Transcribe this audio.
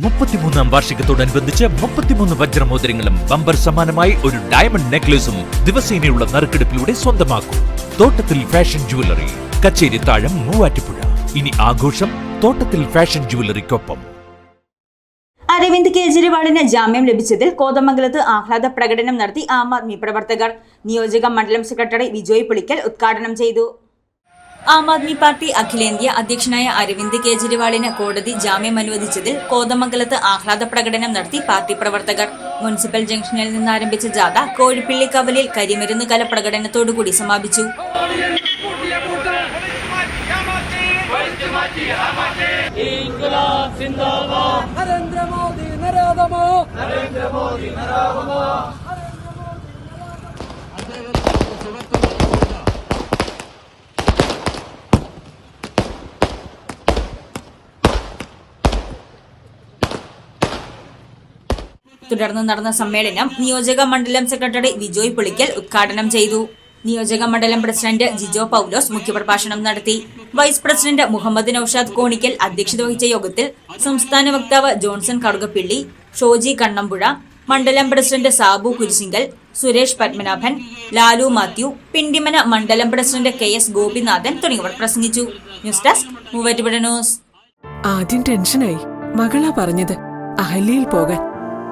മുപ്പത്തിമൂന്നാം വാർഷികത്തോടനുബന്ധിച്ച് മുപ്പത്തിമൂന്ന് വജ്രമോതിരങ്ങളും ബമ്പർ സമാനമായി ഒരു ഡയമണ്ട് നെക്ലേസും ദിവസേനയുള്ള നറുക്കെടുപ്പിലൂടെ സ്വന്തമാക്കും. തോട്ടത്തിൽ ഫാഷൻ ജുവലറി കച്ചേരി താഴം മൂവാറ്റുപുഴ. ഇനി ആഘോഷം തോട്ടത്തിൽ ഫാഷൻ ജുവലറിക്കൊപ്പം അരവിന്ദ് കെജ്രിവാളിന് ജാമ്യം ലഭിച്ചതിൽ കോതമംഗലത്ത് ആഹ്ലാദ പ്രകടനം നടത്തി ആം ആദ്മി പ്രവർത്തകർ. നിയോജക മണ്ഡലം സെക്രട്ടറി വിജയ് പുളിക്കൽ ഉദ്ഘാടനം ചെയ്തു. ആം ആദ്മി പാർട്ടി അഖിലേന്ത്യാ അധ്യക്ഷനായ അരവിന്ദ് കെജ്രിവാളിന് കോടതി ജാമ്യം അനുവദിച്ചതിൽ കോതമംഗലത്ത് ആഹ്ലാദ പ്രകടനം നടത്തി പാർട്ടി പ്രവർത്തകർ. മുനിസിപ്പൽ ജംഗ്ഷനിൽ നിന്ന് ആരംഭിച്ച ജാഥ കോഴിപ്പിള്ളി കവലിൽ കരിമരുന്ന് കല പ്രകടനത്തോടുകൂടി സമാപിച്ചു. നരേന്ദ്രമോദി നരാധമോ തുടർന്ന് നടന്ന സമ്മേളനം നിയോജക മണ്ഡലം സെക്രട്ടറി വിജോയ് പുളിക്കൽ ഉദ്ഘാടനം ചെയ്തു. നിയോജക മണ്ഡലം പ്രസിഡന്റ് ജിജോ പൌലോസ് മുഖ്യപ്രഭാഷണം നടത്തി. Vice president Muhammad Naushad conical അധ്യക്ഷത വഹിച്ച യോഗത്തിൽ സംസ്ഥാന വക്താവ് ജോൺസൺ കടുകപ്പിള്ളി ഷോജി കണ്ണമ്പുഴ മണ്ഡലം പ്രസിഡന്റ് സാബു കുരിശിങ്കൽ സുരേഷ് പത്മനാഭൻ ലാലു മാത്യു പിണ്ടിമന മണ്ഡലം പ്രസിഡന്റ് കെ എസ് ഗോപിനാഥൻ തുടങ്ങിയവർ പ്രസംഗിച്ചു. News desk Muvattupuzha news. ആദ്യം ടെൻഷനായി. മകളാ പറഞ്ഞത്. അഹല്യയിൽ പോകാൻ.